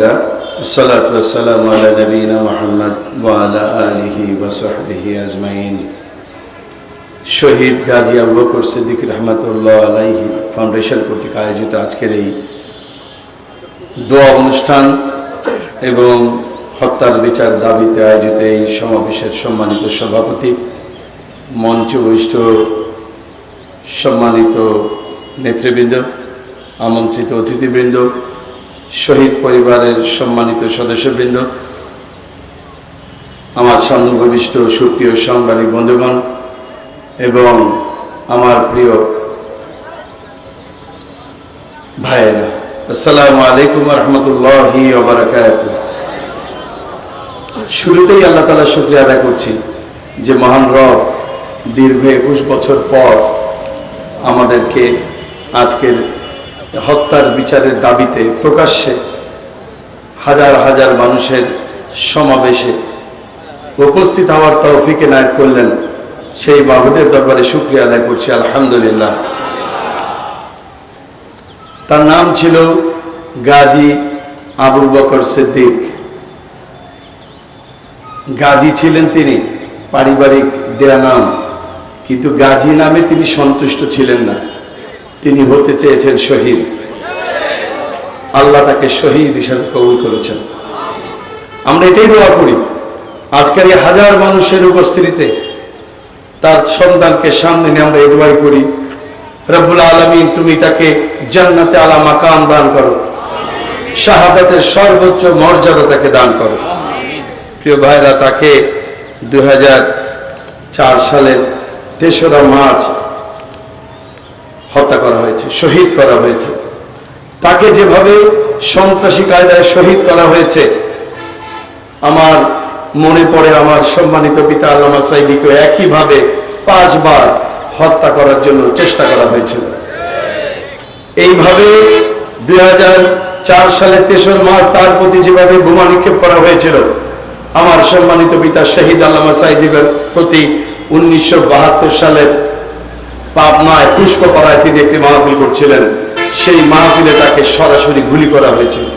له الصلاة والسلام على نبينا محمد وعلى آله وصحبه أجمعين শহীদ গাজী আবু বকর সিদ্দিক রহমতুল্লাহ আলাইহি ফাউন্ডেশন কর্তৃক আয়োজিত আজকের এই দোয়া অনুষ্ঠান এবং হত্যার বিচার দাবিতে আয়োজিত এই সমাবেশের সম্মানিত সভাপতি মঞ্চ বৈষ্ঠ সম্মানিত নেতৃবৃন্দ আমন্ত্রিত অতিথিবৃন্দ শহীদ পরিবারের সম্মানিত সদস্যবৃন্দ, আমার সন্দেহবিষ্ট সুপ্রিয় সাংবাদিক বন্ধুগণ এবং আমার প্রিয় ভাইয়েরা, আসসালামু আলাইকুম রহমতুল্লাহি শুরুতেই আল্লাহ তালা শুক্রিয়া আদায় করছি যে মহান রব দীর্ঘ একুশ বছর পর আমাদেরকে আজকের হত্যার বিচারের দাবিতে প্রকাশ্যে হাজার হাজার মানুষের সমাবেশে উপস্থিত হওয়ার তৌফিক এনায়ত করলেন। সেই বাবুদের দরবারে শুক্রিয়া আদায় করছি, আলহামদুলিল্লাহ। তার নাম ছিল গাজী আবু বকর সিদ্দিক। গাজী ছিলেন তিনি, পারিবারিক দেয়া নাম। কিন্তু গাজী নামে তিনি সন্তুষ্ট ছিলেন না। তিনি হতে চেয়েছেন শহীদ। আল্লাহ তাকে শহীদ হিসাবে কবুল করেছেন। আমরা এটাই দোয়া করি, আজকের হাজার মানুষের উপস্থিতিতে তার সন্তানকে সামনে নিয়ে আমরা এই করি, রব্বুল আলমিন তুমি তাকে জান্নাতে আলা মাকাম দান করো, শাহাদাতের সর্বোচ্চ মর্যাদা তাকে দান করো। প্রিয় ভাইরা, তাকে দু হাজার চার সালের তেসরা মার্চ হত্যা করা হয়েছে, শহীদ করা হয়েছে। তাকে যেভাবে সন্ত্রাসী কায়দায় শহীদ করা হয়েছে, আমার মনে পড়ে আমার সম্মানিত পিতা আল্লামা সাইদিকে একইভাবে পাঁচবার হত্যা করার জন্য চেষ্টা করা হয়েছিল। এইভাবে দুই চার সালে তেসর মাস তার প্রতি যেভাবে বোমা নিক্ষেপ করা হয়েছিল, আমার সম্মানিত পিতা শহীদ আল্লামা সাইদিবের প্রতি উনিশশো সালের পাবনায় পুষ্পপাড়ায় তিনি একটি মাহফিল করছিলেন। সেই মাহফিলে তাকে সরাসরি গুলি করা হয়েছিল।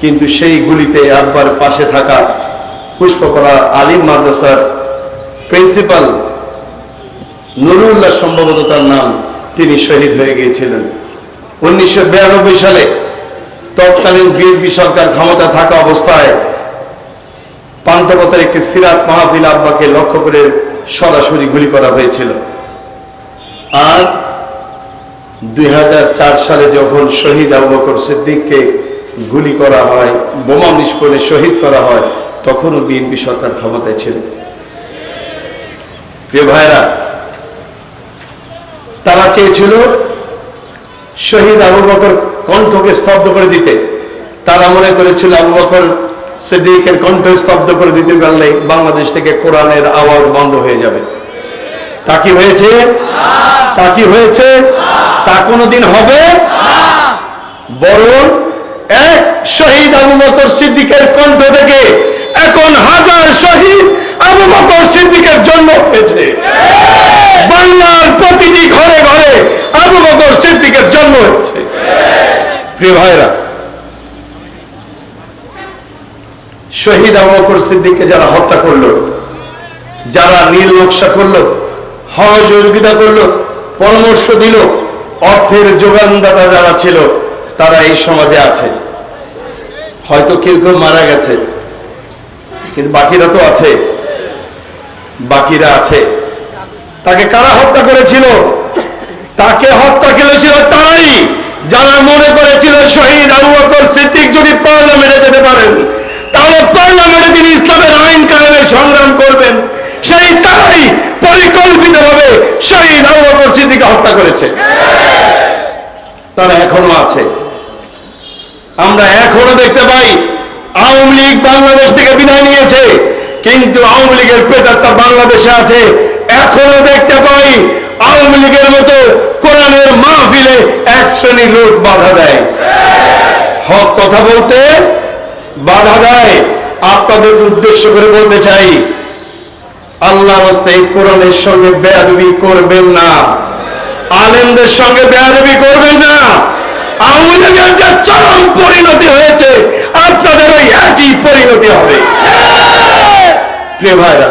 কিন্তু সেই গুলিতে একবার পাশে থাকা পুষ্পপাড়া আলিম মাদ্রাসার প্রিন্সিপাল নুরুল্লাহ সম্ভবত তার নাম, তিনি শহীদ হয়ে গিয়েছিলেন। উনিশশো বিরানব্বই সালে তৎকালীন বিএনপি সরকার ক্ষমতা থাকা অবস্থায় পান্তপথের একটি সিরাত মাহফিল আব্বাকে লক্ষ্য করে সরাসরি গুলি করা হয়েছিল। আর দুই হাজার চার সালে যখন শহীদ আবু সিদ্দিককে গুলি করা হয়, বোমা নিষ্পণে শহীদ করা হয়, তখনও বিএনপি সরকার ক্ষমতায় ছিল। প্রিয় ভাইরা তারা চেয়েছিল শহীদ আবু বকর কণ্ঠকে স্তব্ধ করে দিতে। তারা মনে করেছিল আবু বকর সিদ্দিকের কণ্ঠ স্তব্ধ করে দিতে পারলে বাংলাদেশ থেকে কোরআনের আওয়াজ বন্ধ হয়ে যাবে। তা কি হয়েছে? তা কি হয়েছে? তা কোনোদিন হবে? বরং এক শহীদ আবু সিদ্দিকের কণ্ঠ থেকে এখন হাজার শহীদ আবু সিদ্দিকের জন্ম হয়েছে। বাংলার প্রতিটি ঘরে ঘরে আবু সিদ্দিকের জন্ম হয়েছে। প্রিয় ভাইরা শহীদ আবু বকর সিদ্দিককে যারা হত্যা করল, যারা নকশা করল সহযোগিতা করল, পরামর্শ দিল, অর্থের যোগানদাতা যারা ছিল, তারা এই সমাজে আছে। হয়তো কেউ কেউ মারা গেছে, কিন্তু বাকিরা তো আছে। বাকিরা আছে। তাকে কারা হত্যা করেছিল? তাকে হত্যা করেছিল তাই যারা মনে করেছিল শহীদ আবু বকর সিদ্দিক যদি পার্লামেন্টে যেতে পারেন, তাহলে পার্লামেন্টে তিনি ইসলামের আইন কায়েমের সংগ্রাম করবেন। সেই তারাই পরিকল্পিতভাবে শহীদ আবু বকর সিদ্দিককে হত্যা করেছে। তারা এখনও আছে। আমরা এখনও দেখতে পাই, আওয়ামী লীগ বাংলাদেশ থেকে বিদায় নিয়েছে, কিন্তু আওয়ামী লীগের প্রেতাত্মা বাংলাদেশে আছে। এখনও দেখতে পাই, আওয়ামী লীগের মতো কোরআনের মাহফিলে এক শ্রেণির লোক বাধা দেয়। হক কথা বলতে বাধা দেয়। আপনাদের উদ্দেশ্য করে বলতে চাই আল্লাহ এই কোরআনের সঙ্গে বেয়াদবি করবেন না। আলেমদের সঙ্গে বেয়াদবি করবেন না। চরম পরিণতি হয়েছে, আপনাদের করতে হবে। প্রিয় ভাইরা,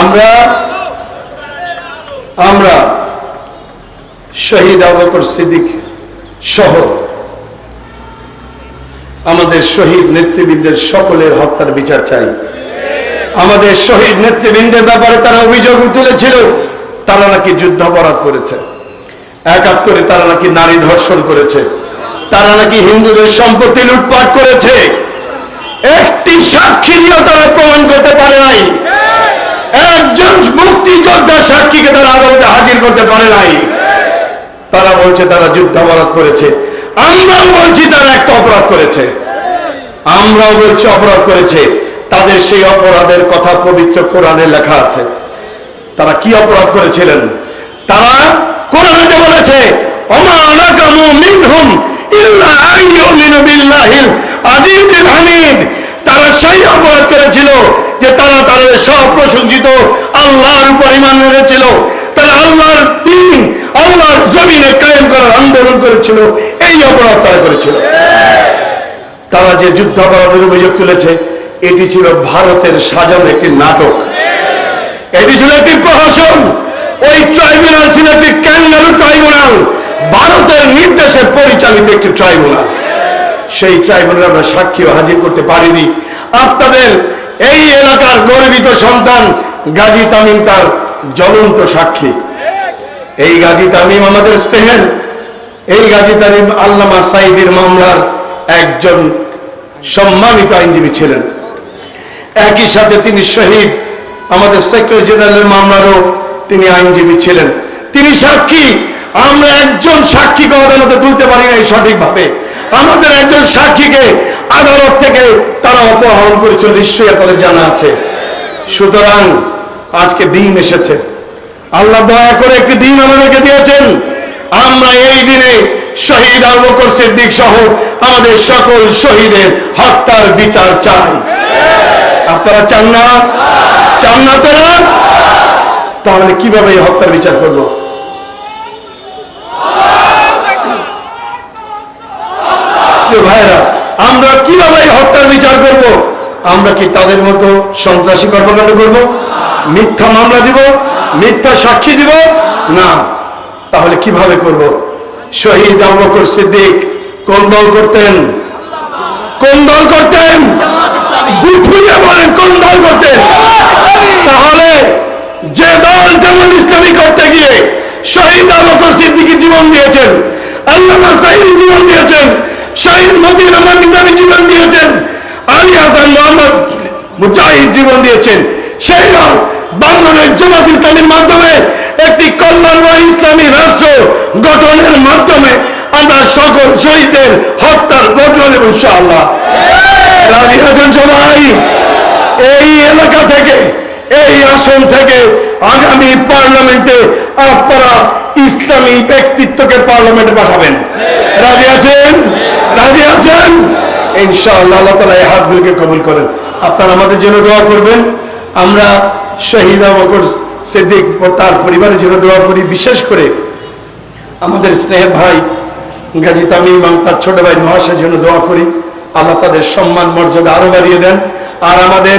আমরা আমরা শহীদ আবকর সিদ্দিক সহ আমাদের শহীদ নেতৃবৃন্দের সকলের হত্যার বিচার চাই। আমাদের শহীদ নেতৃবৃন্দের ব্যাপারে তারা অভিযোগ তুলেছিল, তারা নাকি যুদ্ধাপরাধ করেছে। একাত্তরে তারা নাকি নারী ধর্ষণ করেছে। তারা নাকি হিন্দুদের সম্পত্তি লুটপাট করেছে। একটি সাক্ষী দিয়েও তারা প্রমাণ করতে পারে নাই। একজন মুক্তিযোদ্ধার সাক্ষীকে তারা আদালতে হাজির করতে পারে নাই। তারা বলছে তারা যুদ্ধাপরাধ করেছে। আমরাও বলছি তারা একটা অপরাধ করেছে। আমরাও বলছি অপরাধ করেছে। তাদের সেই অপরাধের কথা পবিত্র কোরআনে লেখা আছে। তারা কি অপরাধ করেছিলেন? তারা কোরআনে যে বলেছে তারা সেই অপরাধ করেছিল যে তারা তাদের সব প্রশংসিত আল্লাহর উপর ইমান এনেছিল। তারা আল্লাহর দিন আল্লাহর জমিনে কায়েম করার আন্দোলন করেছিল। এই অপরাধ তারা করেছিল। তারা যে যুদ্ধাপরাধের অভিযোগ তুলেছে, এটি ছিল ভারতের সাজানো একটি নাটক। এটি ছিল একটি প্রহসন। ওই ট্রাইব্যুনাল ছিল একটি ক্যাঙ্গারু ট্রাইব্যুনাল। ভারতের নির্দেশে পরিচালিত একটি ট্রাইব্যুনাল। সেই ট্রাইব্যুনাল আমরা সাক্ষীও হাজির করতে পারিনি। আপনাদের এই এলাকার গর্বিত সন্তান গাজী তামিম তার জ্বলন্ত সাক্ষী। এই গাজী তামিম আমাদের স্নেহের এই গাজী তামিম আল্লামা সাইদির মামলার একজন সম্মানিত আইনজীবী ছিলেন। একই সাথে তিনি শহীদ। আমাদের সেক্রেটারি জেনারেলের মামলারও তিনি আইনজীবী ছিলেন। তিনি সাক্ষী। আমরা একজন সাক্ষীকে আদালতে তুলতে পারি নাই সঠিকভাবে। আমাদের একজন সাক্ষীকে আদালত থেকে তারা অপহরণ করেছিল নিশ্চয়ই আপনাদের জানা আছে। সুতরাং আজকে দিন এসেছে। আল্লাহ দয়া করে একটি দিন আমাদেরকে দিয়েছেন। আমরা এই দিনে শহীদ আবু সিদ্দিক সহ আমাদের সকল শহীদের হত্যার বিচার চাই। আপনারা চান না? চান না তারা? তাহলে কীভাবে এই হত্যার বিচার করব? ভাইরা আমরা কীভাবে এই হত্যার বিচার করব? আমরা কি তাদের মতো সন্ত্রাসী কর্মকাণ্ড করব? মিথ্যা মামলা দিব? মিথ্যা সাক্ষী দিব? না। তাহলে কীভাবে করব? শহীদ আবু বকর সিদ্দিক, কোন দল করতেন? কোন দল করতেন? কোন দল করতেন? তাহলে যে দল জামাত ইসলামী করতে গিয়ে শহীদ আবু বকর সিদ্দিকী জীবন দিয়েছেন, আল্লামা সাইদি জীবন দিয়েছেন, শহীদ মতিউর রহমান নিজামী জীবন দিয়েছেন, আলী হাসান মোহাম্মদ মুজাহিদ জীবন দিয়েছেন, সেই দল বাংলাদেশ জামাত ইসলামীর মাধ্যমে একটি কল্যাণময় ইসলামী রাষ্ট্র গঠনের মাধ্যমে আমরা সকল শহীদদের হত্যার বদল নেব রাজি আছেন সবাই? এই এলাকা থেকে, এই আসন থেকে আগামী পার্লামেন্টে আপনারা ইসলামী ব্যক্তিত্বকে পার্লামেন্টে পাঠাবেন। রাজি আছেন? রাজি আছেন? ইনশাআল্লাহ, আল্লাহ তালা এই হাতগুলিকে কবুল করেন। আপনারা আমাদের জন্য দোয়া করবেন। আমরা শহীদ বকর সিদ্দিক ও তার পরিবারের জন্য দোয়া করি, বিশেষ করে আমাদের স্নেহের ভাই গাজী তামিম এবং তার ছোট ভাই নহাসের জন্য দোয়া করি। আল্লাহ তাদের সম্মান, মর্যাদা আরও বাড়িয়ে দেন। আর আমাদের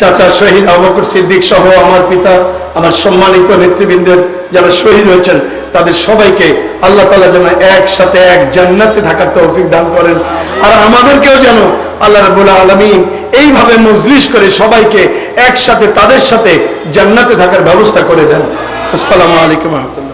চাচা শহীদ আবকর সিদ্দিক সহ আমার পিতা, আমার সম্মানিত নেতৃবৃন্দের যারা শহীদ হয়েছেন তাদের সবাইকে আল্লাহ তালা যেন একসাথে এক জান্নাতে থাকার তৌফিক দান করেন। আর আমাদেরকেও যেন আল্লাহ রাবুল আলমিন এইভাবে মজলিশ করে সবাইকে একসাথে তাদের সাথে জান্নাতে থাকার ব্যবস্থা করে দেন। আসসালামু আলাইকুম রহমতুল্লাহ।